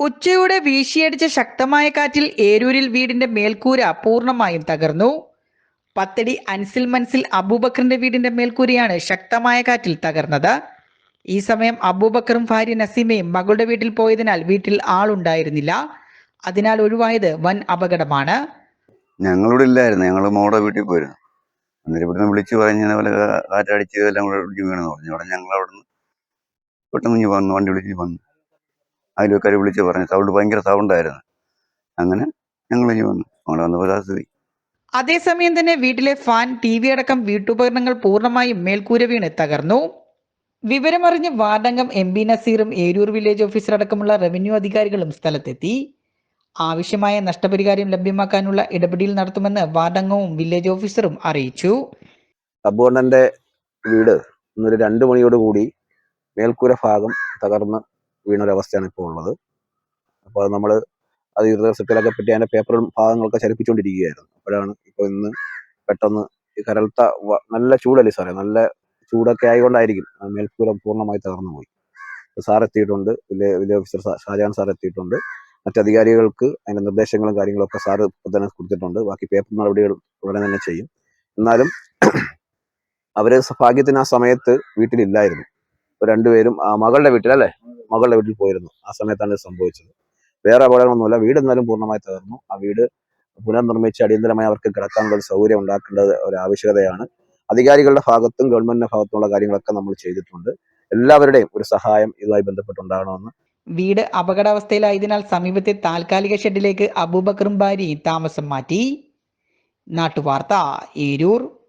ഉച്ചയോടെ വീശിയടിച്ച ശക്തമായ കാറ്റിൽ ഏരൂരിൽ വീടിന്റെ മേൽക്കൂര പൂർണമായും തകർന്നു. പത്തടി അൻസിൽ മൻസിൽ അബൂബക്കറിന്റെ വീടിന്റെ മേൽക്കൂരയാണ് ശക്തമായ കാറ്റിൽ തകർന്നത്. ഈ സമയം അബൂബക്കറും ഭാര്യ നസീമയും മകളുടെ വീട്ടിൽ പോയതിനാൽ വീട്ടിൽ ആളുണ്ടായിരുന്നില്ല. അതിനാൽ ഒഴിവായത് വൻ അപകടമാണ്. ഞങ്ങളിവിടെ ഇല്ലായിരുന്നു. ഞങ്ങൾ മോടെ വീട്ടിൽ പോയിരുന്നു. അന്നേരം ഇവിടുന്ന് വിളിച്ചു പറഞ്ഞ പോലെ കാറ്റടിച്ച് എല്ലാം കൂടെ വീണെന്ന് പറഞ്ഞു. അവിടെ ഞങ്ങൾ അവിടുന്ന് പെട്ടെന്ന് വന്നു വണ്ടി വിളിച്ച് വന്നു. അയൽവക്കാർ വിളിച്ച് പറഞ്ഞു സൗണ്ട് ഭയങ്കര സൗണ്ടായിരുന്നു അങ്ങനെ ഞങ്ങൾ ഇനി വന്നു. അങ്ങനെ വന്നപ്പോൾ ആ അതേസമയം തന്നെ വീട്ടിലെ ഫാൻ ടി വി അടക്കം വീട്ടുപകരണങ്ങൾ പൂർണമായും മേൽക്കൂര വീണ് തകർന്നു. വിവരമറിഞ്ഞ് വാർഡംഗം എം ബി നസീറും ഏരൂർ വില്ലേജ് ഓഫീസർ അടക്കമുള്ള റവന്യൂ അധികാരികളും സ്ഥലത്തെത്തി. ആവശ്യമായ നഷ്ടപരിഹാരം ലഭ്യമാക്കാനുള്ള ഇടപെടൽ നടത്തുമെന്ന് വാർഡംഗവും വില്ലേജ് ഓഫീസറും അറിയിച്ചു. അബോണ്ടന്റെ വീട് ഇന്നൊരു രണ്ട് മണിയോട് കൂടി മേൽക്കൂര ഭാഗം തകർന്ന് വീണൊരവസ്ഥയാണ് ഇപ്പോൾ ഉള്ളത്. അപ്പോൾ നമ്മൾ അത് റിസപ്റ്റിലൊക്കെ പറ്റി അതിന്റെ പേപ്പറും ഭാഗങ്ങളൊക്കെ ചലിപ്പിച്ചുകൊണ്ടിരിക്കുകയായിരുന്നു. അപ്പോഴാണ് ഇപ്പോൾ ഇന്ന് പെട്ടെന്ന് ഈ കരൾത്ത നല്ല ചൂടല്ലേ സാറേ? നല്ല ചൂടൊക്കെ ആയതുകൊണ്ടായിരിക്കും മേൽക്കൂരം പൂർണമായി തകർന്നു പോയി സാർ എത്തിയിട്ടുണ്ട്. വില്ലേ വില്ലേജ് ഓഫീസർ ഷാജഹാൻ സാർ എത്തിയിട്ടുണ്ട്. മറ്റധികാരികൾക്ക് അതിന്റെ നിർദ്ദേശങ്ങളും കാര്യങ്ങളൊക്കെ സാർ ഇപ്പോൾ തന്നെ കൊടുത്തിട്ടുണ്ട്. ബാക്കി പേപ്പർ നടപടികൾ ഉടനെ തന്നെ ചെയ്യും. എന്നാലും അവർ ഭാഗ്യത്തിന് ആ സമയത്ത് വീട്ടിലില്ലായിരുന്നു. രണ്ടുപേരും ആ മകളുടെ വീട്ടിൽ അല്ലേ മകളുടെ വീട്ടിൽ പോയിരുന്നു. ആ സമയത്താണ് ഇത് സംഭവിച്ചത്. വേറെ അപകടങ്ങളൊന്നുമില്ല. വീട് എന്നാലും പൂർണമായി തകർന്നു. ആ വീട് പുനർനിർമ്മിച്ച് അടിയന്തരമായി അവർക്ക് കിടക്കാനുള്ള ഒരു സൗകര്യം ഉണ്ടാക്കേണ്ടത് ഒരു ആവശ്യകതയാണ്. അധികാരികളുടെ ഭാഗത്തും ഗവൺമെന്റിന്റെ ഭാഗത്തുമുള്ള കാര്യങ്ങളൊക്കെ നമ്മൾ ചെയ്തിട്ടുണ്ട്. എല്ലാവരുടെയും ഒരു സഹായം ഇതുമായി ബന്ധപ്പെട്ടുണ്ടാകണമെന്ന്. വീട് അപകടാവസ്ഥയിലായതിനാൽ സമീപത്തെ താൽക്കാലിക ഷെഡിലേക്ക് അബൂബക്കറും ഭാര്യയും താമസം മാറ്റി. നാട്ടുവാർത്ത ഏരൂർ.